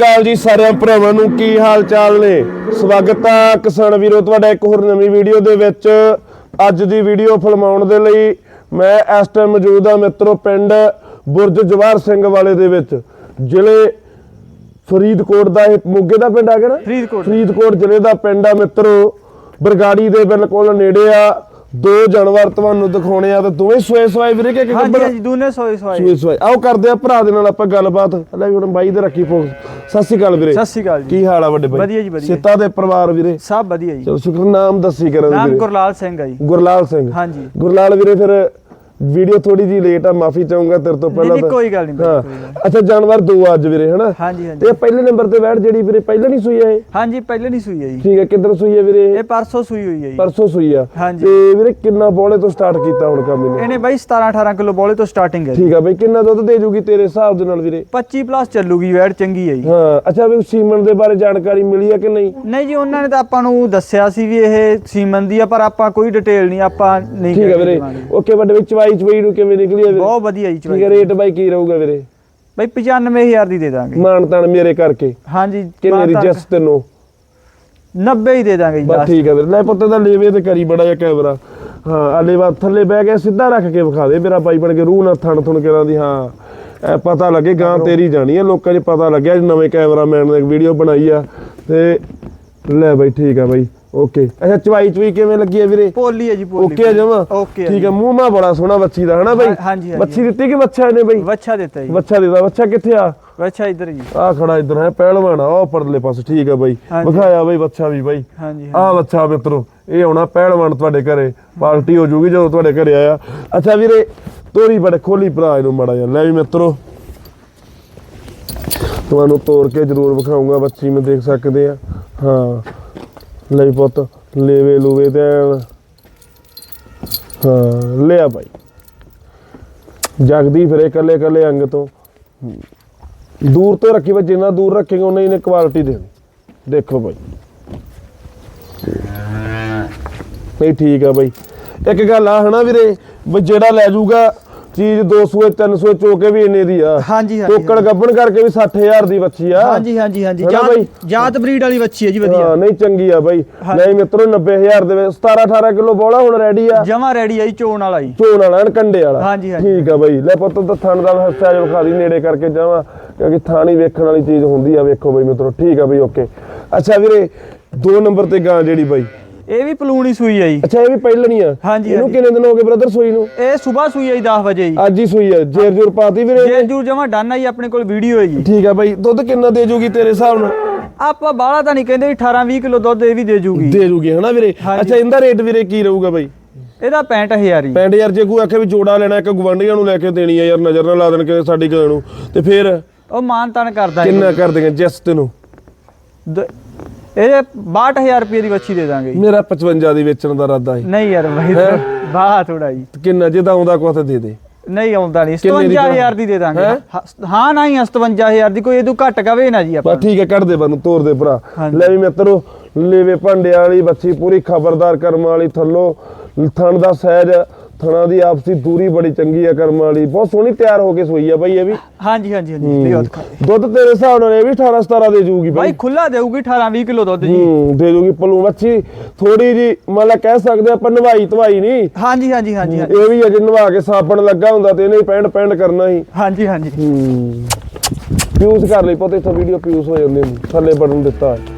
ਕਾਲ ਜੀ ਸਾਰਿਆਂ ਭਰਾਵਾਂ ਨੂੰ ਕੀ ਹਾਲ ਚਾਲ ਨੇ? ਸਵਾਗਤ ਆ ਕਿਸਾਨ ਵੀਰੋ ਤੁਹਾਡਾ ਇੱਕ ਹੋਰ ਨਵੀਂ ਵੀਡੀਓ ਦੇ ਵਿੱਚ। ਅੱਜ ਦੀ ਵੀਡੀਓ ਫਿਲਮਾਉਣ ਦੇ ਲਈ ਮੈਂ ਇਸ ਟਾਈਮ ਮੌਜੂਦ ਆ ਮਿੱਤਰੋ ਪਿੰਡ ਬੁਰਜ ਜਵਾਹਰ ਸਿੰਘ ਵਾਲੇ ਦੇ ਵਿੱਚ। ਜ਼ਿਲ੍ਹੇ ਫਰੀਦਕੋਟ ਦਾ ਇਹ ਮੋਗੇ ਦਾ ਪਿੰਡ ਆ ਗਿਆ ਨਾ? ਫਰੀਦਕੋਟ। ਫਰੀਦਕੋਟ ਜ਼ਿਲ੍ਹੇ ਦਾ ਪਿੰਡ ਆ ਮਿੱਤਰੋ। ਬਰਗਾੜੀ ਦੇ ਬਿਲਕੁਲ ਨੇੜੇ ਆ। ਦੋ ਜਾਨਵਰ ਤੁਹਾਨੂੰ ਦਿਖਾਉਣੇ ਆ ਤੇ ਦੋਵੇਂ ਸੋਏ ਸਵਾਏ ਵੀਰੇ ਕਿ ਗੱਬੜ? ਹਾਂਜੀ ਦੂਨੇ ਸੋਏ ਸੋਏ ਸੂਏ ਸਵਾਏ। ਆਓ ਕਰਦੇ ਆ ਭਰਾ ਦੇ ਨਾਲ ਆਪਾਂ ਗੱਲਬਾਤ। ਲੈ ਵੀ ਹੁਣ ਬਾਈ ਦੇ ਰੱਖੀ ਫੋਕਸ। ਸਤਿ ਸ਼੍ਰੀ ਅਕਾਲ ਵੀਰੇ। ਸਤਿ ਸ਼੍ਰੀ ਅਕਾਲ ਜੀ। ਕੀ ਹਾਲ ਆ ਵੱਡੇ ਬਾਈ ਵਧੀਆ ਜੀ, ਵਧੀਆ। ਸਿੱਤਾ ਦੇ ਪਰਿਵਾਰ ਵੀਰੇ। ਸਭ ਵਧੀਆ ਜੀ। ਚਲੋ ਸ਼ੁਕਰ ਨਾਮ ਦੱਸੀ ਕਰਾਂ ਨਾਮ ਵੀਰੇ। ਗੁਰਲਾਲ ਸਿੰਘ ਆ ਜੀ। ਗੁਰਲਾਲ ਸਿੰਘ। ਹਾਂਜੀ। ਗੁਰਲਾਲ ਵੀਰੇ ਫਿਰ ਵੀਡੀਓ ਥੋੜੀ ਜੀ ਲੇਟ ਆ ਮਾਫੀ ਚਾਹੂੰਗਾ ਤੇਰੇ ਤੋਂ ਪਹਿਲਾਂ ਨਹੀਂ, ਕੋਈ ਗੱਲ ਨਹੀਂ ਹਾਂ। ਅੱਛਾ ਜਾਨਵਰ ਦੋ ਆ ਅੱਜ ਵੀਰੇ ਹਨਾ? ਹਾਂਜੀ ਹਾਂਜੀ। ਤੇ ਪਹਿਲੇ ਨੰਬਰ ਤੇ ਬੈਠ ਜਿਹੜੀ ਵੀਰੇ ਪਹਿਲਾਂ ਨਹੀਂ ਸੂਈ ਆ ਇਹ? ਹਾਂਜੀ ਪਹਿਲੇ ਨਹੀਂ ਸੂਈ ਆ ਜੀ। ਠੀਕ ਹੈ ਕਿੱਧਰ ਸੂਈ ਆ ਵੀਰੇ? ਇਹ? ਪਰਸੋਂ ਸੂਈ ਹੋਈ ਆ ਜੀ। ਪਰਸੋਂ ਸੂਈ ਆ। ਤੇ ਵੀਰੇ ਕਿੰਨਾ ਬੋਲੇ ਤੋਂ ਸਟਾਰਟ ਕੀਤਾ ਹੁਣ ਕੰਮ ਇਹਨੇ? ਇਹਨੇ ਬਾਈ 17 18 ਕਿਲੋ ਬੋਲੇ ਤੋਂ ਸਟਾਰਟਿੰਗ ਹੈ ਠੀਕ ਆ ਬਈ ਕਿੰਨਾ ਦੁੱਧ ਦੇ ਜੂਗੀ ਤੇਰੇ ਹਿਸਾਬ ਦੇ ਨਾਲ ਵੀਰੇ? 25 ਪਲੱਸ ਚੱਲੂਗੀ ਵੈਟ ਚੰਗੀ ਹੈ ਜੀ। ਹਾਂ ਅੱਛਾ ਵੀ ਸੀਮਨ ਦੇ ਬਾਰੇ ਜਾਣਕਾਰੀ ਮਿਲੀ ਆ ਕਿ ਨਹੀਂ? ਨਹੀਂ ਜੀ ਉਹਨਾਂ ਨੇ ਤਾਂ ਆਪਾਂ ਨੂੰ ਦੱਸਿਆ ਸੀ ਵੀ ਇਹ ਸੀਮਨ ਦੀ ਆ ਪਰ ਆਪਾਂ ਕੋਈ ਡਿਟੇਲ ਨਹੀਂ ਆਪਾਂ ਨਹੀਂ ਠੀਕ ਹੈ ਕਹਿ ਵੀਰੇ। ਓਕੇ ਵੱਡੇ ਵਿੱਚ ਚਵਾਈ ਚਵਾਈ ਨੂੰ ਕਿਵੇਂ ਨਿਕਲੀ ਆ ਵੀਰੇ? ਬਹੁਤ ਵਧੀਆ ਜੀ ਠੀਕ ਹੈ ਚਵਾਈ ਰੇਟ ਬਾਈ ਕੀ ਰਹੂਗਾ ਵੀਰੇ? ਬਾਈ 95000 ਦੀ ਦੇ ਦਾਂਗੇ। ਮਾਨ ਤਾਨ ਮੇਰੇ ਕਰਕੇ। ਹਾਂਜੀ ਦੀ ਮਾਤਾ- ਜਸ ਤੈਨੂੰ? 90 ਹੀ ਦੇ ਦਾਂਗੇ ਜੀ ਬਸ। ਠੀਕ ਹੈ ਵੀਰੇ। ਲੈ ਪੁੱਤ ਦਾ ਲੇਵੇ ਤੇ ਕਰੀ ਬੜਾ ਜਿਹਾ ਕੈਮਰਾ। ਹਾਂ ਆ ਲੇਵਾ ਥੱਲੇ ਬਹਿ ਕੇ ਸਿੱਧਾ ਰੱਖ ਕੇ ਵਿਖਾ ਦੇ ਮੇਰਾ ਬਾਈ ਬਣ ਕੇ। ਰੂਹ ਨਾਲ ਥਣ ਥਣ ਕਰਾਂ ਦੀ ਹਾਂ। ਇਹ ਪਤਾ ਲੱਗੇ ਗਾਂ ਤੇਰੀ ਜਾਣੀ ਆ ਲੋਕਾਂ 'ਚ ਪਤਾ ਲੱਗਿਆ ਨਵੇਂ ਕੈਮਰਾਮੈਨ ਨੇ ਇੱਕ ਵੀਡੀਓ ਬਣਾਈ ਆ। ਤੇ ਲੈ ਬਾਈ ਠੀਕ ਆ ਬਾਈ। ਓਕੇ। ਅੱਛਾ ਚਵਾਈ ਚਵਾਈ ਕਿਵੇਂ ਲੱਗੀ ਆ ਵੀਰੇ? ਪੋਲੀ ਹੈ ਜੀ ਪੋਲੀ ਓਕੇ ਜਮਾ? ਓਕੇ ਠੀਕ। ਆ ਮੂੰਹ ਮਾ ਬੜਾ ਸੋਹਣਾ ਬੱਚੀ ਦਾ ਹਨਾ ਬਾਈ? ਹਾਂ- ਹਾਂਜੀ। ਬੱਚੀ ਦਿੱਤੀ ਕਿ ਬੱਚਾ ਇਹਨੇ ਬਾਈ? ਵੱਛਾ ਦਿੱਤਾ ਜੀ। ਬੱਚਾ ਦੇਦਾ ਬੱਚਾ ਕਿੱਥੇ ਆ? ਵੱਛਾ ਇੱਧਰ ਜੀ। ਆ ਖੜਾ ਇਧਰ ਹੈ ਪਹਿਲਵਾਨ ਆ ਉਹ ਪਰਲੇ ਪਾਸੇ ਠੀਕ ਆ ਬਾਈ। ਵਿਖਾਇਆ ਬਾਈ ਬੱਚਾ ਵੀ ਬਾਈ। ਹਾਂਜੀ ਆ ਬੱਚਾ ਮਿੱਤਰੋ ਇਹ ਆਉਣਾ ਪਹਿਲਵਾਨ ਤੁਹਾਡੇ ਘਰੇ ਪਾਰਟੀ ਹੋ ਜੂਗੀ ਜਦੋਂ ਤੁਹਾਡੇ ਘਰੇ ਆਇਆ। ਅੱਛਾ ਵੀਰੇ ਤੋਰੀ ਬੜੇ ਖੋਲੀ ਭਰਾ ਇਹਨੂੰ ਮੜਾ ਜਾ ਲੈ ਵੀ ਮਿੱਤਰੋ। ਤੁਹਾਨੂੰ ਤੋੜ ਕੇ ਜ਼ਰੂਰ ਵਿਖਾਉਂਗਾ ਬੱਚੀ ਮੈਂ ਦੇਖ ਸਕਦੇ ਆ। ਹਾਂ। ਲੈ ਪੁੱਤ, ਲੇਵੇ ਲੂਵੇ ਤੇ ਐਨ। ਹਾਂ, ਲਿਆ ਭਾਈ। ਜਗਦੀ ਫਿਰੇ ਕੱਲੇ ਕੱਲੇ ਅੰਗ ਤੋਂ। ਦੂਰ ਤੋਂ ਰੱਖੀ ਵਾ ਜਿੰਨਾ ਦੂਰ ਰੱਖੇਗਾ ਉਹਨਾਂ ਹੀ ਨੇ ਕੁਆਲਿਟੀ ਦੇਣੀ। ਦੇਖੋ ਭਾਈ। ਨਹੀਂ ਠੀਕ ਆ ਬਾਈ ਇੱਕ ਗੱਲ ਆ ਹਨਾ ਵੀਰੇ, ਵੀ ਜਿਹੜਾ ਲੈ ਜਾਊਗਾ ਚੀਜ਼ 200 300 ਚੋਕੇ ਵੀ ਇੰਨੇ ਦੀ ਆ। ਹਾਂਜੀ ਹਾਂਜੀ ਟੋਕੜ ਗੱਬਣ ਕਰਕੇ ਵੀ 60000 ਦੀ ਬੱਚੀ ਆ। ਹਾਂਜੀ ਹਾਂਜੀ ਹਾਂਜੀ? ਜਾਤ ਜਾਤ ਬਰੀਡ ਵਾਲੀ ਬੱਚੀ ਹੈ ਜੀ ਹਾਂ ਵਧੀਆ ਨਹੀਂ ਚੰਗੀ ਆ ਬਾਈ। ਹਾਂ। ਨਹੀਂ ਮਿੱਤਰੋ 90000 ਦੇ ਵਿੱਚ 17 18 ਕਿਲੋ ਬੋਲਾ ਹੁਣ ਰੈਡੀ ਆ। ਜਮਾ ਰੈਡੀ ਆਈ ਚੋਣ ਵਾਲਾ ਜੀ। ਚੋਣ ਵਾਲਾ ਕੰਡੇ ਵਾਲਾ। ਹਾਂਜੀ, ਹਾਂਜੀ। ਠੀਕ ਆ ਬਾਈ। ਲੈ ਪੁੱਤ ਤਾਂ ਥਣ ਦਾ ਹਿੱਸਾ ਜੋ ਦੀ ਨੇੜੇ ਕਰਕੇ ਜਾਵਾਂ। ਕਿਉਂਕਿ ਥਾਣ ਹੀ ਵੇਖਣ ਵਾਲੀ ਚੀਜ਼ ਹੁੰਦੀ ਆ ਵੇਖੋ ਬਾਈ ਮਿੱਤਰੋ। ਠੀਕ ਆ ਬਾਈ ਓਕੇ। ਅੱਛਾ ਵੀਰੇ ਦੋ ਨੰਬਰ ਤੇ ਗਾਂ ਜਿਹੜੀ ਬਾਈ। ਇਹ ਵੀ ਪਲੂਣੀ ਸੂਈ ਹੈ ਜੀ। ਅੱਛਾ ਇਹ ਵੀ ਪਹਿਲਣੀ ਆ। ਹਾਂਜੀ, ਇਹਨੂੰ। ਕਿੰਨੇ ਦਿਨ ਹੋ ਗਏ ਬ੍ਰਦਰ ਸੂਈ ਨੂੰ? ਇਹ ਸਵੇਰ ਸੂਈ ਹੈ ਜੀ 10 ਵਜੇ ਜੀ। ਅੱਜ ਹੀ ਸੂਈ ਆ। ਜੇਰ ਜੂਰ ਪਾਤੀ ਵੀਰੇ ਜੇ ਜੂ ਜਮਾ ਡਨ ਆਈ ਆਪਣੇ ਕੋਲ ਵੀਡੀਓ ਹੈ ਜੀ। ਠੀਕ ਆ ਬਾਈ ਦੁੱਧ ਕਿੰਨਾ ਦੇ ਜੂਗੀ ਤੇਰੇ ਹਿਸਾਬ ਨਾਲ? ਆਪਾਂ ਬਾਹਲਾ ਤਾਂ ਨਹੀਂ ਕਹਿੰਦੇ ਵੀ 18 20 ਕਿਲੋ ਦੁੱਧ ਇਹ ਵੀ ਦੇ ਜੂਗੀ। ਦੇ ਜੂਗੀ ਹਨਾ ਵੀਰੇ। ਅੱਛਾ ਇਹਦਾ ਰੇਟ ਵੀਰੇ ਕੀ ਰਹੂਗਾ ਬਾਈ? ਇਹਦਾ 65000 ਜੀ। 65000 ਜੇ ਕੋਈ ਆਖੇ ਵੀ ਜੋੜਾ ਲੈਣਾ ਇੱਕ ਗਵੰਡੀਆਂ ਨੂੰ ਲੈ ਕੇ ਦੇਣੀ ਆ ਯਾਰ ਨਜ਼ਰ ਨਾ ਲਾ ਦੇਣ ਕਿ ਸਾਡੀ ਗਾਂ ਨੂੰ। ਤੇ ਫਿਰ ਉਹ ਮਾਨ ਤਾਨ ਕਰਦਾ ਕਿੰਨਾ ਕਰ ਦੇਗੇ ਜਿਸ ਤੈਨੂੰ ਦ- ਇਹ 62000 ਰੁਪਏ ਦੀ ਬੱਚੀ ਦੇ ਦਾਂਗੇ ਜੀ। ਮੇਰਾ 55 ਦੀ ਵੇਚਣ ਦਾ ਇਰਾਦਾ ਹੈ ਨਹੀਂ ਯਾਰ ਬਾਈ ਬਾਹਲਾ ਥੋੜਾ ਜੀ। ਕਿੰਨਾ ਜੇ ਤਾਂ ਆਉਂਦਾ ਕੁਛ ਦੇ ਦੇ। ਨਹੀਂ ਆਉਂਦਾ ਨਹੀਂ ਕਿੰਨੇ ਦੀ 57000 ਦੀ ਦੇ ਦਾਂਗੇ। ਹੈਂ? ਹਾਂ- ਹਾਂ ਨਹੀਂ 57000 ਦੀ ਕੋਈ ਇਹਦੂ ਘੱਟ ਕਵੇ ਨਾ ਜੀ ਆਪਾਂ। ਬਸ ਠੀਕ ਹੈ ਕੱਢ ਦੇ ਬਾਨੂੰ ਤੋਰ ਦੇ ਭਰਾ। ਹਾਂਜੀ। ਲੈ ਵੀ ਮਿੱਤਰੋ ਲੇਵੇ ਭਾਂਡੇ ਵਾਲੀ ਬੱਚੀ ਪੂਰੀ ਖਬਰਦਾਰ ਕਰਮ ਵਾਲੀ ਥੱਲੋ ਥਣ ਦਾ ਸਹਿਜ ਥਣਾ ਦੀ ਆਪਸੀ ਦੂਰੀ ਬੜੀ ਚੰਗੀ ਆ ਕਰਮ ਵਾਲੀ। ਬਹੁਤ ਸੋਹਣੀ ਤਿਆਰ ਹੋ ਕੇ ਸੋਈ ਆ ਬਾਈ ਇਹ ਵੀ। ਹਾਂਜੀ ਹਾਂਜੀ ਹਾਂਜੀ ਲਿਓ ਦਿਖਾ ਦੇ। ਦੁੱਧ ਤੇਰੇ ਹਿਸਾਬ ਨਾਲ ਇਹ ਵੀ 18 17 ਦੇ ਜੂਗੀ ਬਾਈ। ਬਾਈ ਖੁੱਲਾ ਦੇਊਗੀ 18 20 ਕਿਲੋ ਦੁੱਧ ਜੀ। ਹੂੰ ਦੇ ਜੂਗੀ ਪਲੂ ਬੱਚੀ ਥੋੜੀ ਜੀ ਮਤਲਬ ਕਹਿ ਸਕਦੇ ਆਪਾਂ ਨਵਾਈ ਧਵਾਈ ਨਹੀਂ। ਹਾਂਜੀ ਹਾਂਜੀ ਹਾਂਜੀ ਹਾਂਜੀ। ਇਹ ਵੀ ਅਜੇ ਨਵਾ ਕੇ ਸਾਬਣ ਲੱਗਾ ਹੁੰਦਾ ਤੇ ਇਹਨੇ ਪੈਂਡ ਪੈਂਡ ਕਰਨਾ ਸੀ। ਹਾਂਜੀ ਹਾਂਜੀ। ਹੂੰ। ਪਿਊਸ ਕਰ ਲਈ ਪਤਾ ਇੱਥੋਂ ਵੀਡੀਓ ਪਿਊਸ ਹੋ ਜਾਂਦੀ ਹੁੰਦੀ। ਥੱਲੇ ਬਟਨ ਦਿੱਤਾ। ਹੈ